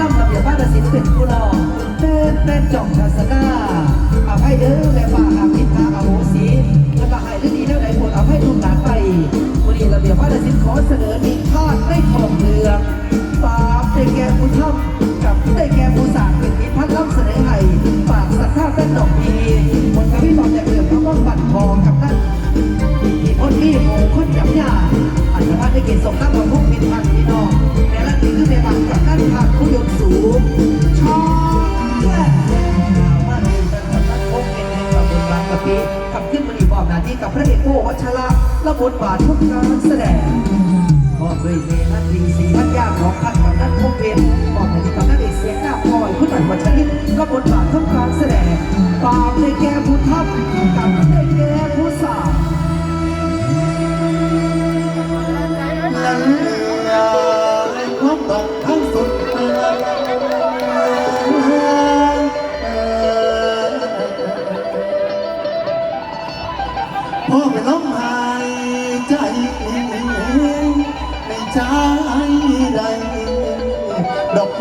ล่ำระเบียบบ้านศิลป์เป็นผู้รอเต้นเต้นจ่องชาสนาอภัยเด้อแม่ป่าอาภิพาอโหสีแล้วก็ให้ฤดีแล้วไหนโปรดอภัยลูกหลานไปวันนี้ระเบียบบ้านศิลป์ขอเสนอมีทอดได้ทองเรืองปาบได้แก่ผู้ทำกับได้แก่ผู้สางเป็นมิตรพันล้ำเสนอให้ปากสักทธาเป็นดอกดี และบทบาททุกการแสดงพร้อมด้วยเมนัทดีสีพันยาของพันกับนักพงเป็น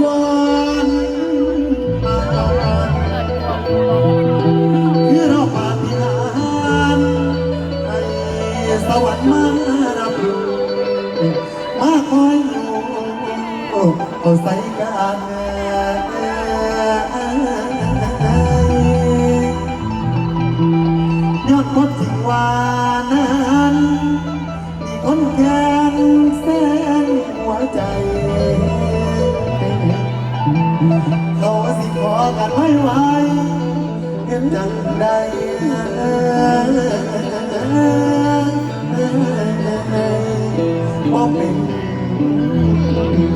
วานคือเราปาฏิหาริย์ให้สวรรค์มารับรู้มาคอยอยู่ก็ใส่กันยอดพดสิ่งว่านั้ เขาสิขอกันไว้ไว้เห็นจังใดบ่เป็น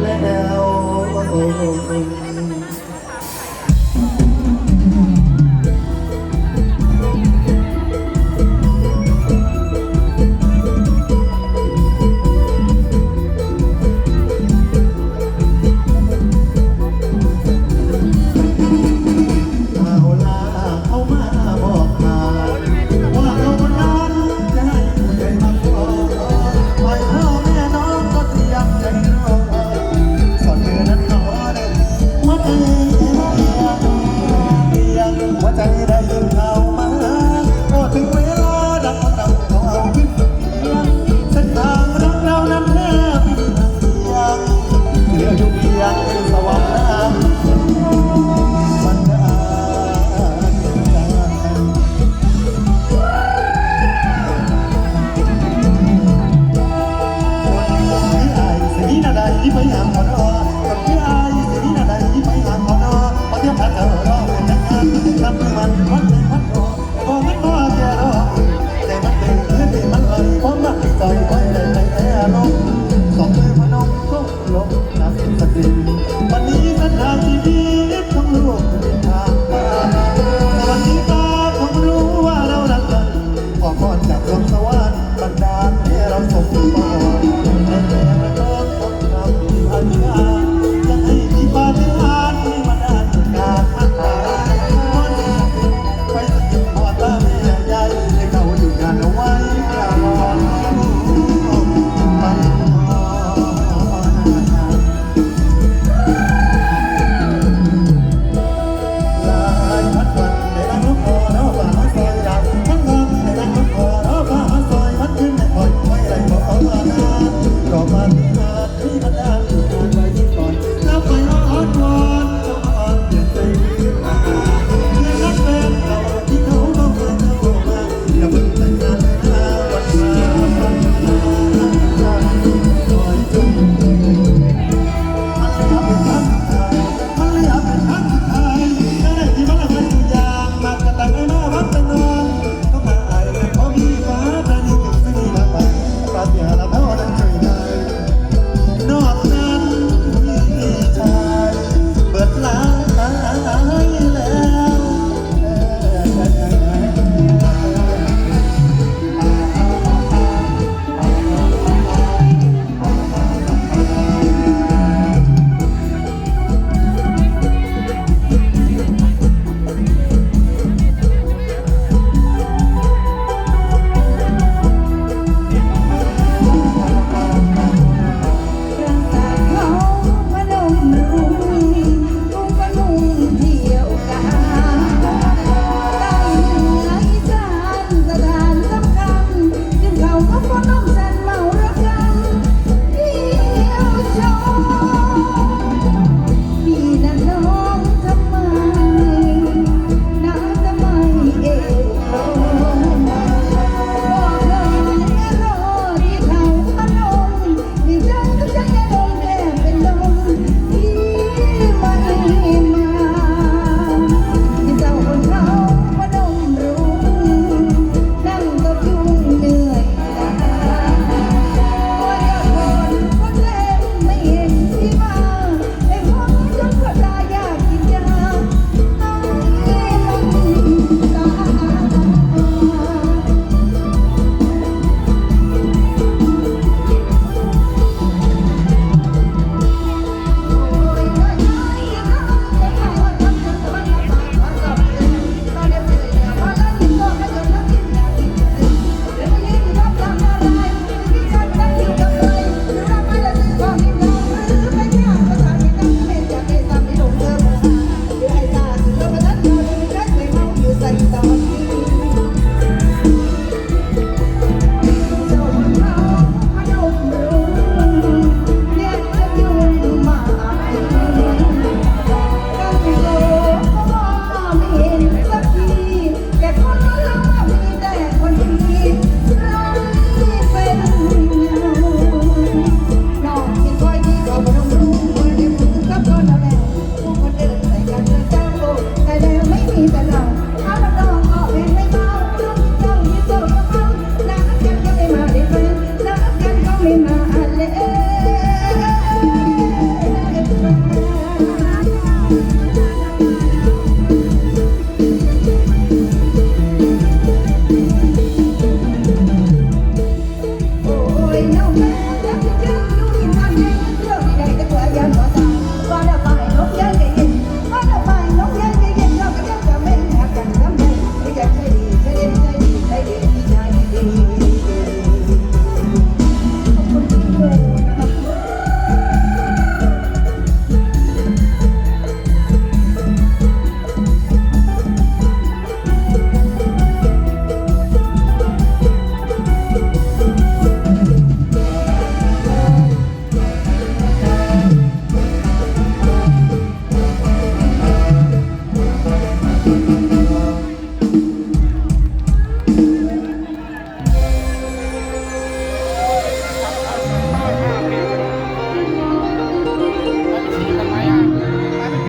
แล้ว